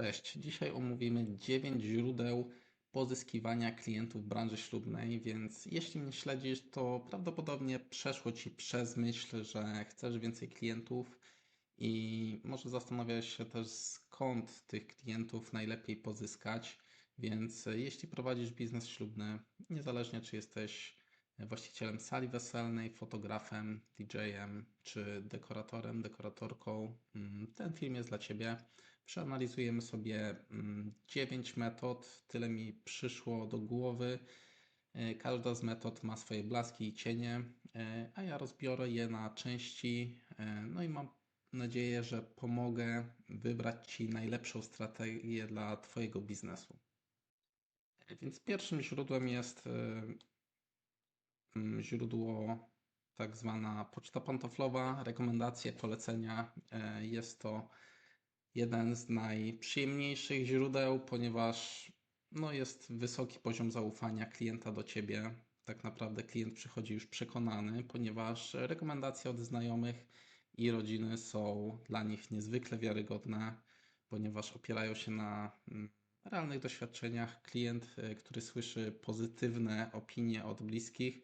Cześć. Dzisiaj omówimy 9 źródeł pozyskiwania klientów branży ślubnej, więc jeśli mnie śledzisz, to prawdopodobnie przeszło Ci przez myśl, że chcesz więcej klientów i może zastanawiałeś się też skąd tych klientów najlepiej pozyskać. Więc jeśli prowadzisz biznes ślubny, niezależnie czy jesteś właścicielem sali weselnej, fotografem, DJ-em czy dekoratorem, dekoratorką, mm, ten film jest dla Ciebie. Przeanalizujemy sobie 9 metod, tyle mi przyszło do głowy. E, Każda z metod ma swoje blaski i cienie, e, a ja rozbiorę je na części. e, No i mam nadzieję, że pomogę wybrać Ci najlepszą strategię dla Twojego biznesu. Więc pierwszym źródłem jest mm, źródło tak zwana poczta pantoflowa, rekomendacje, polecenia. E, Jest to jeden z najprzyjemniejszych źródeł, ponieważ no, jest wysoki poziom zaufania klienta do Ciebie. Tak naprawdę klient przychodzi już przekonany, ponieważ rekomendacje od znajomych i rodziny są dla nich niezwykle wiarygodne, ponieważ opierają się na mm, realnych doświadczeniach. Klient, e, który słyszy pozytywne opinie od bliskich,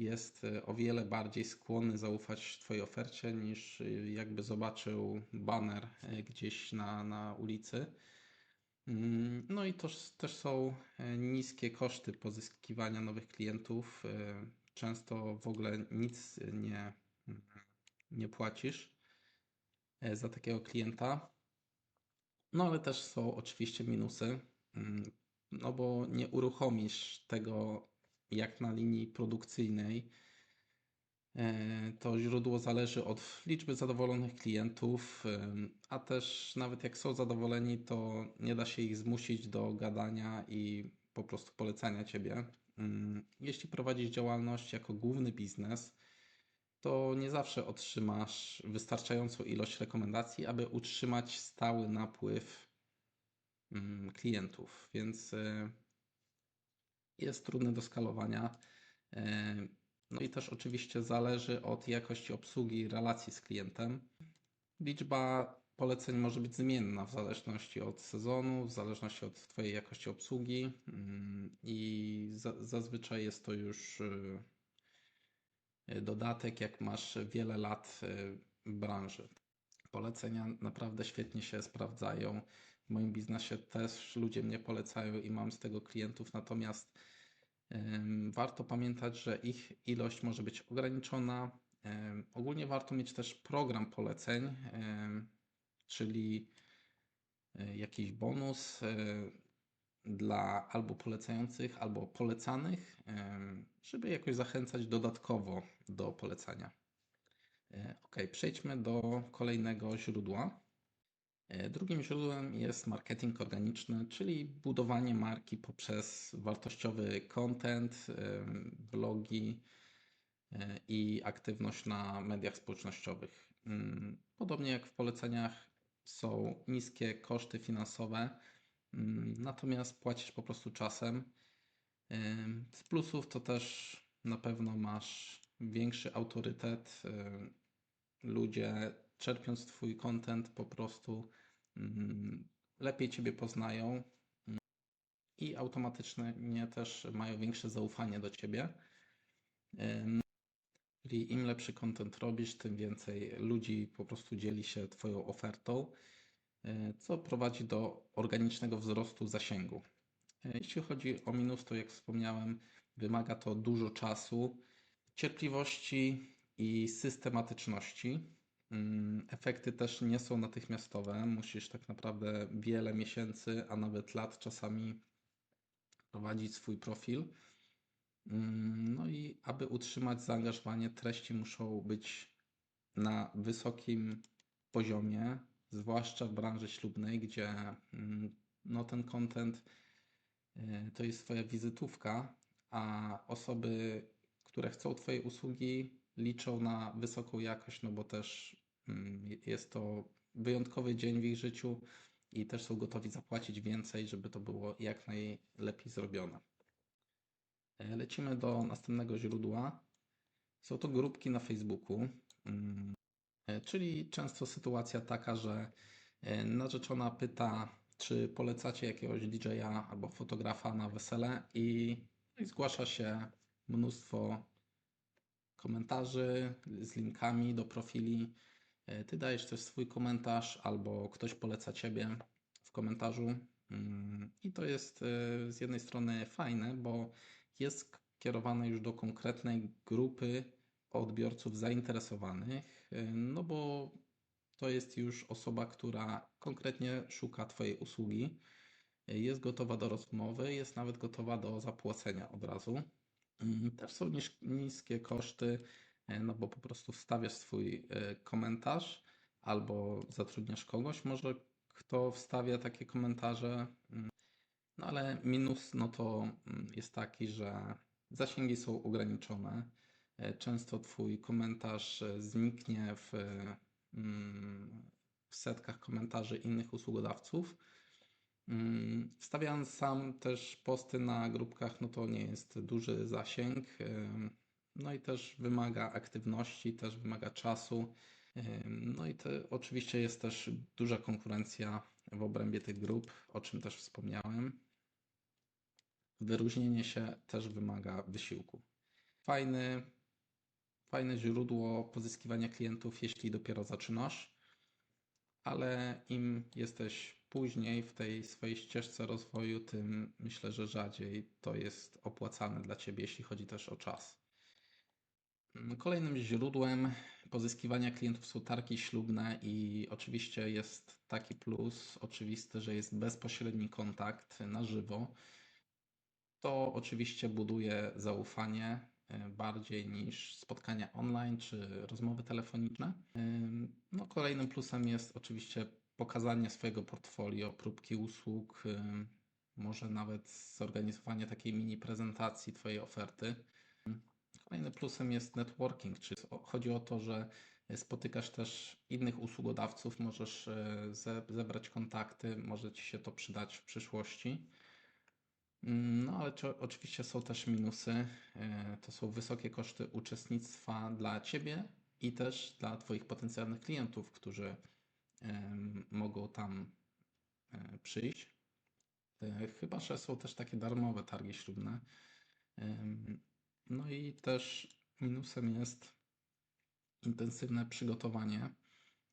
jest e, o wiele bardziej skłonny zaufać Twojej ofercie niż e, jakby zobaczył baner e, gdzieś na, na ulicy. Mm, No i też, też są niskie koszty pozyskiwania nowych klientów. Często w ogóle nic nie, nie płacisz za takiego klienta. No ale też są oczywiście minusy, mm, no bo nie uruchomisz tego jak na linii produkcyjnej. E, To źródło zależy od liczby zadowolonych klientów, em, a też nawet jak są zadowoleni, to nie da się ich zmusić do gadania i po prostu polecania ciebie. Mm, Jeśli prowadzisz działalność jako główny biznes, to nie zawsze otrzymasz wystarczającą ilość rekomendacji, aby utrzymać stały napływ mm, klientów, więc e, jest trudny do skalowania. E, No i też oczywiście zależy od jakości obsługi relacji z klientem. Liczba poleceń może być zmienna w zależności od sezonu, w zależności od Twojej jakości obsługi mm, i za, zazwyczaj jest to już y, dodatek, jak masz wiele lat w branży. Polecenia naprawdę świetnie się sprawdzają. W moim biznesie też ludzie mnie polecają i mam z tego klientów, natomiast Warto pamiętać, że ich ilość może być ograniczona. Ogólnie warto mieć też program poleceń, czyli e, jakiś bonus e, dla albo polecających, albo polecanych, żeby jakoś zachęcać dodatkowo do polecania. E, Ok, przejdźmy do kolejnego źródła. E, Drugim źródłem jest marketing organiczny, czyli budowanie marki poprzez wartościowy content, em, blogi e, i aktywność na mediach społecznościowych. Mm, Podobnie jak w poleceniach są niskie koszty finansowe, mm, natomiast płacisz po prostu czasem. Em, Z plusów to też na pewno masz większy autorytet. Ludzie czerpiąc Twój content po prostu lepiej Ciebie poznają mm, i automatycznie też mają większe zaufanie do Ciebie. Czyli im lepszy content robisz, tym więcej ludzi po prostu dzieli się Twoją ofertą, e, co prowadzi do organicznego wzrostu zasięgu. E, Jeśli chodzi o minus, to jak wspomniałem, wymaga to dużo czasu, cierpliwości i systematyczności. Mm, Efekty też nie są natychmiastowe. Musisz tak naprawdę wiele miesięcy, a nawet lat czasami prowadzić swój profil. Mm, No i aby utrzymać zaangażowanie, treści muszą być na wysokim poziomie, zwłaszcza w branży ślubnej, gdzie mm, no, ten content y, to jest Twoja wizytówka, a osoby, które chcą Twojej usługi, liczą na wysoką jakość, no bo też jest to wyjątkowy dzień w ich życiu i też są gotowi zapłacić więcej, żeby to było jak najlepiej zrobione. E, Lecimy do następnego źródła. Są to grupki na Facebooku, mm, e, czyli często sytuacja taka, że e, narzeczona pyta czy polecacie jakiegoś DJ-a albo fotografa na wesele i zgłasza się mnóstwo komentarzy z linkami do profili. E, Ty dajesz też swój komentarz, albo ktoś poleca ciebie w komentarzu. Mm, I to jest e, z jednej strony fajne, bo jest kierowane już do konkretnej grupy odbiorców zainteresowanych, e, no bo to jest już osoba, która konkretnie szuka Twojej usługi, jest gotowa do rozmowy, jest nawet gotowa do zapłacenia od razu. Mm, Też są niskie koszty, no bo po prostu wstawiasz swój e, komentarz albo zatrudniasz kogoś, może kto wstawia takie komentarze. Mm, No ale minus no to mm, jest taki, że zasięgi są ograniczone. E, Często Twój komentarz e, zniknie w, mm, w setkach komentarzy innych usługodawców. Wstawiając sam też posty na grupkach, no to nie jest duży zasięg. No i też wymaga aktywności, też wymaga czasu. No i to oczywiście jest też duża konkurencja w obrębie tych grup, o czym też wspomniałem. Wyróżnienie się też wymaga wysiłku. Fajny, fajne źródło pozyskiwania klientów, jeśli dopiero zaczynasz, ale im jesteś później w tej swojej ścieżce rozwoju, tym myślę, że rzadziej to jest opłacalne dla ciebie, jeśli chodzi też o czas. Mm, Kolejnym źródłem pozyskiwania klientów są targi ślubne i oczywiście jest taki plus oczywisty, że jest bezpośredni kontakt na żywo. To oczywiście buduje zaufanie e, bardziej niż spotkania online czy rozmowy telefoniczne. No, kolejnym plusem jest oczywiście pokazanie swojego portfolio, próbki usług, może nawet zorganizowanie takiej mini prezentacji Twojej oferty. Kolejnym plusem jest networking, czyli chodzi o to, że spotykasz też innych usługodawców, możesz e, ze- zebrać kontakty, może Ci się to przydać w przyszłości. Mm, No, ale czy, oczywiście są też minusy. E, To są wysokie koszty uczestnictwa dla Ciebie i też dla Twoich potencjalnych klientów, którzy mogą tam e, przyjść. Chyba, że są też takie darmowe targi ślubne. No i też minusem jest intensywne przygotowanie.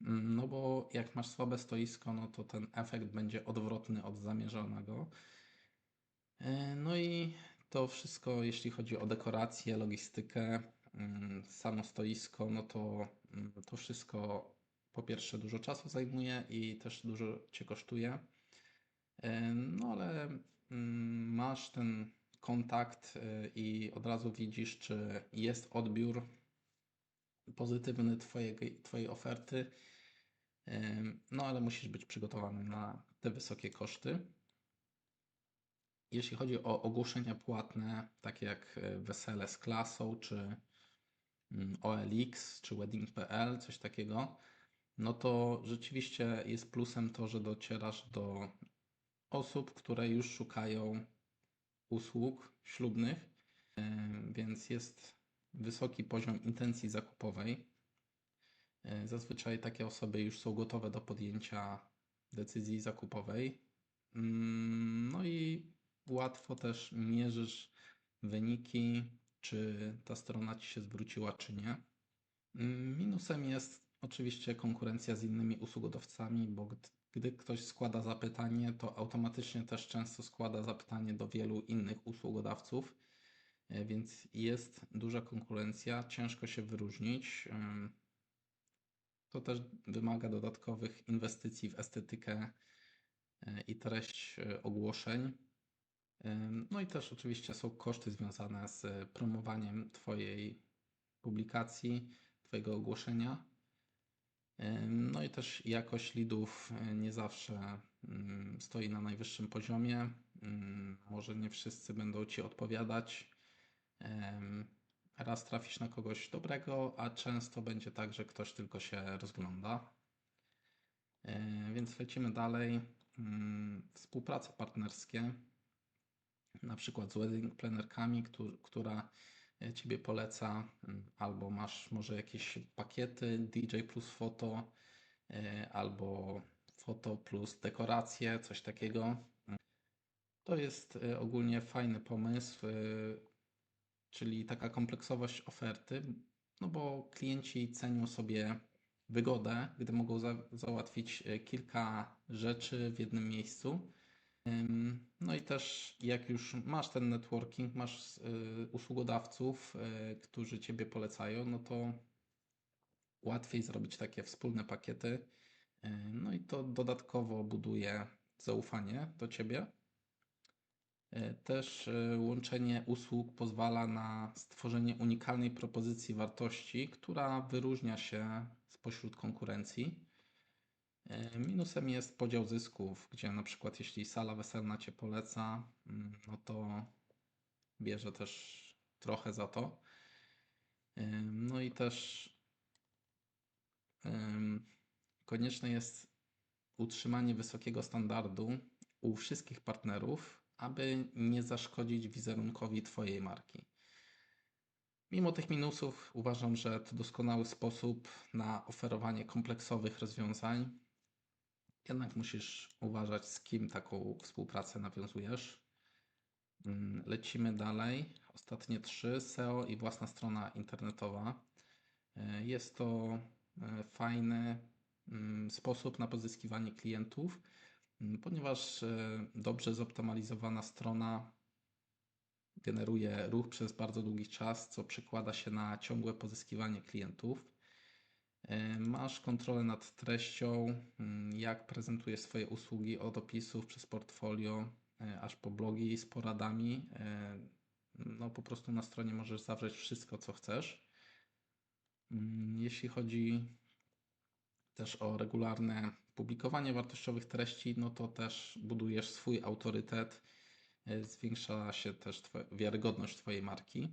No bo jak masz słabe stoisko, no to ten efekt będzie odwrotny od zamierzonego. E, No i to wszystko, jeśli chodzi o dekorację, logistykę, mm, samo stoisko, no to mm, to wszystko po pierwsze dużo czasu zajmuje i też dużo Cię kosztuje. E, No ale mm, masz ten kontakt e, i od razu widzisz, czy jest odbiór pozytywny twojej, twojej oferty. No ale musisz być przygotowany na te wysokie koszty. Jeśli chodzi o ogłoszenia płatne, takie jak e, wesele z klasą, czy mm, OLX, czy wedding.pl, coś takiego, no to rzeczywiście jest plusem to, że docierasz do osób, które już szukają usług ślubnych, e, więc jest wysoki poziom intencji zakupowej. E, Zazwyczaj takie osoby już są gotowe do podjęcia decyzji zakupowej. Mm, No i łatwo też mierzysz wyniki, czy ta strona ci się zwróciła, czy nie. Mm, Minusem jest oczywiście konkurencja z innymi usługodawcami, bo gdy ktoś składa zapytanie, to automatycznie też często składa zapytanie do wielu innych usługodawców, e, więc jest duża konkurencja, ciężko się wyróżnić. To też wymaga dodatkowych inwestycji w estetykę e, i treść e, ogłoszeń. No i też oczywiście są koszty związane z promowaniem Twojej publikacji, Twojego ogłoszenia. No i też jakość leadów e, nie zawsze stoi na najwyższym poziomie. Może nie wszyscy będą Ci odpowiadać. Raz trafisz na kogoś dobrego, a często będzie tak, że ktoś tylko się rozgląda. Więc lecimy dalej. Współprace partnerskie, na przykład z wedding planerkami, któ- która Ciebie poleca, ym, albo masz może jakieś pakiety DJ plus foto, e, albo foto plus dekoracje, coś takiego. To jest y, ogólnie fajny pomysł, czyli taka kompleksowość oferty, no bo klienci cenią sobie wygodę, gdy mogą za załatwić kilka rzeczy w jednym miejscu. No i też jak już masz ten networking, masz y, usługodawców, y, którzy Ciebie polecają, no to łatwiej zrobić takie wspólne pakiety. Y, No i to dodatkowo buduje zaufanie do Ciebie. Też łączenie usług pozwala na stworzenie unikalnej propozycji wartości, która wyróżnia się spośród konkurencji. Y, Minusem jest podział zysków, gdzie na przykład jeśli sala weselna Cię poleca, mm, no to bierze też trochę za to. Y, No i też konieczne jest utrzymanie wysokiego standardu u wszystkich partnerów, aby nie zaszkodzić wizerunkowi Twojej marki. Mimo tych minusów, uważam, że to doskonały sposób na oferowanie kompleksowych rozwiązań. Jednak musisz uważać, z kim taką współpracę nawiązujesz. Mm, Lecimy dalej. Ostatnie trzy: SEO i własna strona internetowa. E, Jest to e, fajny mm, sposób na pozyskiwanie klientów, mm, ponieważ e, dobrze zoptymalizowana strona generuje ruch przez bardzo długi czas, co przekłada się na ciągłe pozyskiwanie klientów. E, Masz kontrolę nad treścią, mm, jak prezentujesz swoje usługi od opisów przez portfolio, e, aż po blogi z poradami. E, No po prostu na stronie możesz zawrzeć wszystko, co chcesz. Mm, Jeśli chodzi też o regularne publikowanie wartościowych treści, no to też budujesz swój autorytet, zwiększa się też wiarygodność Twojej marki.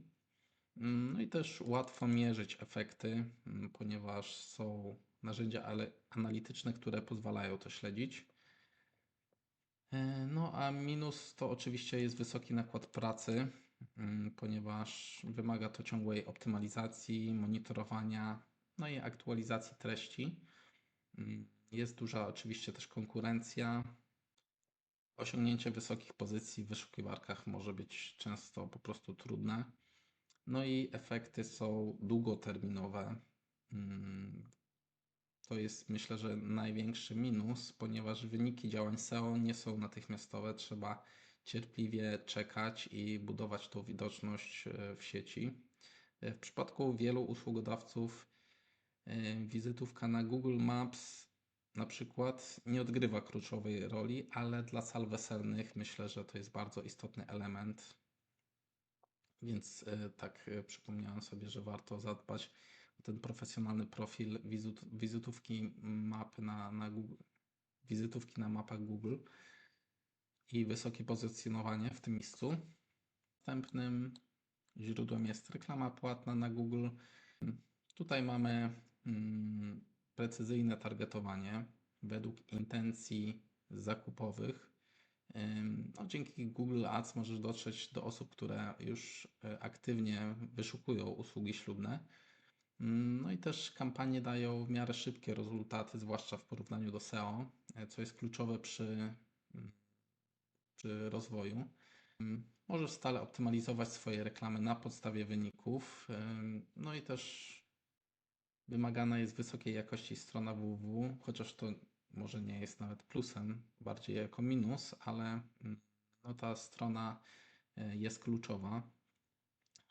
Mm, No i też łatwo mierzyć efekty, mm, ponieważ są narzędzia analityczne, które pozwalają to śledzić. E, No a minus to oczywiście jest wysoki nakład pracy, mm, ponieważ wymaga to ciągłej optymalizacji, monitorowania, no i aktualizacji treści. Jest duża oczywiście też konkurencja. Osiągnięcie wysokich pozycji w wyszukiwarkach może być często po prostu trudne. No i efekty są długoterminowe. Mm, To jest myślę, że największy minus, ponieważ wyniki działań SEO nie są natychmiastowe. Trzeba cierpliwie czekać i budować tą widoczność e, w sieci. E, W przypadku wielu usługodawców e, wizytówka na Google Maps na przykład nie odgrywa kluczowej roli, ale dla sal weselnych myślę, że to jest bardzo istotny element. Więc e, tak e, przypomniałem sobie, że warto zadbać o ten profesjonalny profil wizyt, wizytówki mapy na, na Google, wizytówki na mapach Google i wysokie pozycjonowanie w tym miejscu. Następnym źródłem jest reklama płatna na Google. Tutaj mamy mm, precyzyjne targetowanie według intencji zakupowych. No, dzięki Google Ads możesz dotrzeć do osób, które już e, aktywnie wyszukują usługi ślubne. Ym, No i też kampanie dają w miarę szybkie rezultaty, zwłaszcza w porównaniu do SEO, e, co jest kluczowe przy, mm, przy rozwoju. Możesz stale optymalizować swoje reklamy na podstawie wyników. No i też wymagana jest wysokiej jakości strona www, chociaż to może nie jest nawet plusem, bardziej jako minus, ale mm, no, ta strona e, jest kluczowa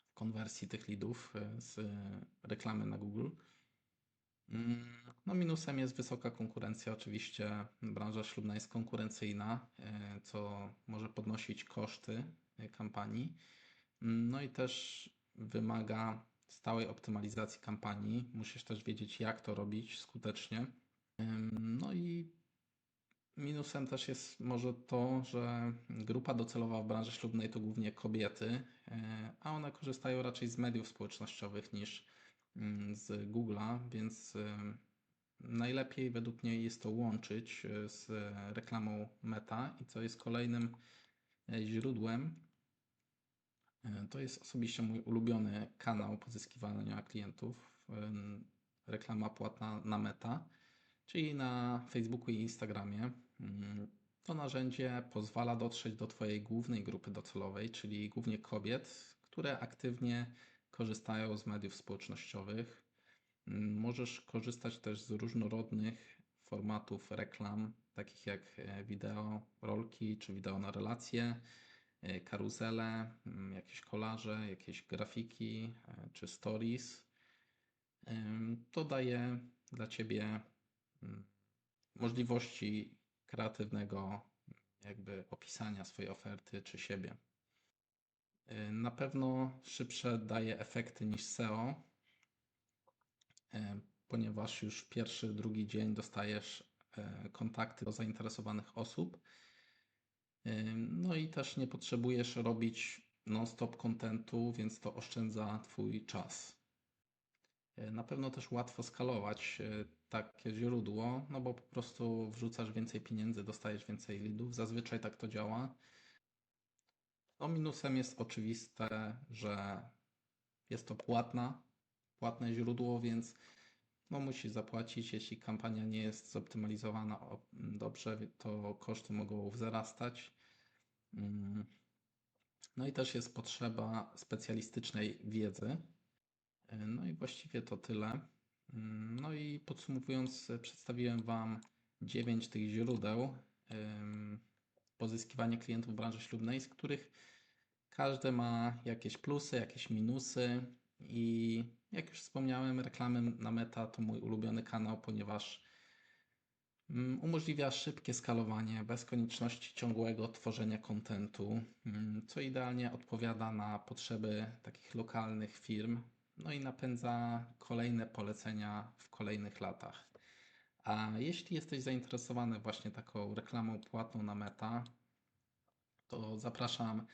w konwersji tych leadów e, z reklamy na Google. Mm, No, minusem jest wysoka konkurencja. Oczywiście branża ślubna jest konkurencyjna, e, co może podnosić koszty kampanii. Mm, No i też wymaga stałej optymalizacji kampanii. Musisz też wiedzieć, jak to robić skutecznie. No i minusem też jest może to, że grupa docelowa w branży ślubnej to głównie kobiety, e, a one korzystają raczej z mediów społecznościowych niż mm, z Google'a, więc najlepiej według mnie jest to łączyć e, z reklamą Meta i co jest kolejnym e, źródłem. To jest osobiście mój ulubiony kanał pozyskiwania klientów, reklama płatna na Meta. Czyli na Facebooku i Instagramie. Mm, To narzędzie pozwala dotrzeć do Twojej głównej grupy docelowej, czyli głównie kobiet, które aktywnie korzystają z mediów społecznościowych. Mm, Możesz korzystać też z różnorodnych formatów reklam, takich jak e, wideo, rolki czy wideo na relacje, e, karuzele, mm, jakieś kolaże, jakieś grafiki e, czy stories. To daje dla Ciebie możliwości kreatywnego jakby opisania swojej oferty czy siebie. Y, Na pewno szybsze daje efekty niż SEO, y, ponieważ już w pierwszy, drugi dzień dostajesz y, kontakty do zainteresowanych osób. No i też nie potrzebujesz robić non-stop kontentu, więc to oszczędza Twój czas. Y, Na pewno też łatwo skalować y, takie źródło, no bo po prostu wrzucasz więcej pieniędzy, dostajesz więcej leadów. Zazwyczaj tak to działa. No minusem jest oczywiste, że jest to płatna, płatne źródło, więc no musisz zapłacić. Jeśli kampania nie jest zoptymalizowana dobrze, to koszty mogą wzrastać. Mm. No i też jest potrzeba specjalistycznej wiedzy. No i właściwie to tyle. No i podsumowując, przedstawiłem Wam 9 tych źródeł pozyskiwania klientów w branży ślubnej, z których każde ma jakieś plusy, jakieś minusy i jak już wspomniałem, reklamy na Meta to mój ulubiony kanał, ponieważ mm, umożliwia szybkie skalowanie bez konieczności ciągłego tworzenia kontentu, mm, co idealnie odpowiada na potrzeby takich lokalnych firm, no i napędza kolejne polecenia w kolejnych latach. A jeśli jesteś zainteresowany właśnie taką reklamą płatną na Meta, to zapraszam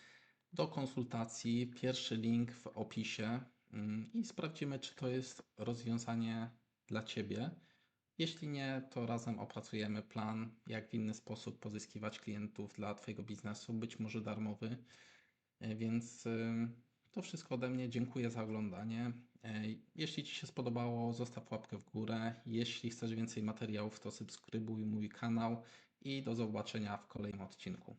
do konsultacji. Pierwszy link w opisie mm, i sprawdzimy, czy to jest rozwiązanie dla Ciebie. Jeśli nie, to razem opracujemy plan, jak w inny sposób pozyskiwać klientów dla Twojego biznesu, być może darmowy. E, Więc to wszystko ode mnie. Dziękuję za oglądanie. E, Jeśli Ci się spodobało, zostaw łapkę w górę. Jeśli chcesz więcej materiałów, to subskrybuj mój kanał i do zobaczenia w kolejnym odcinku.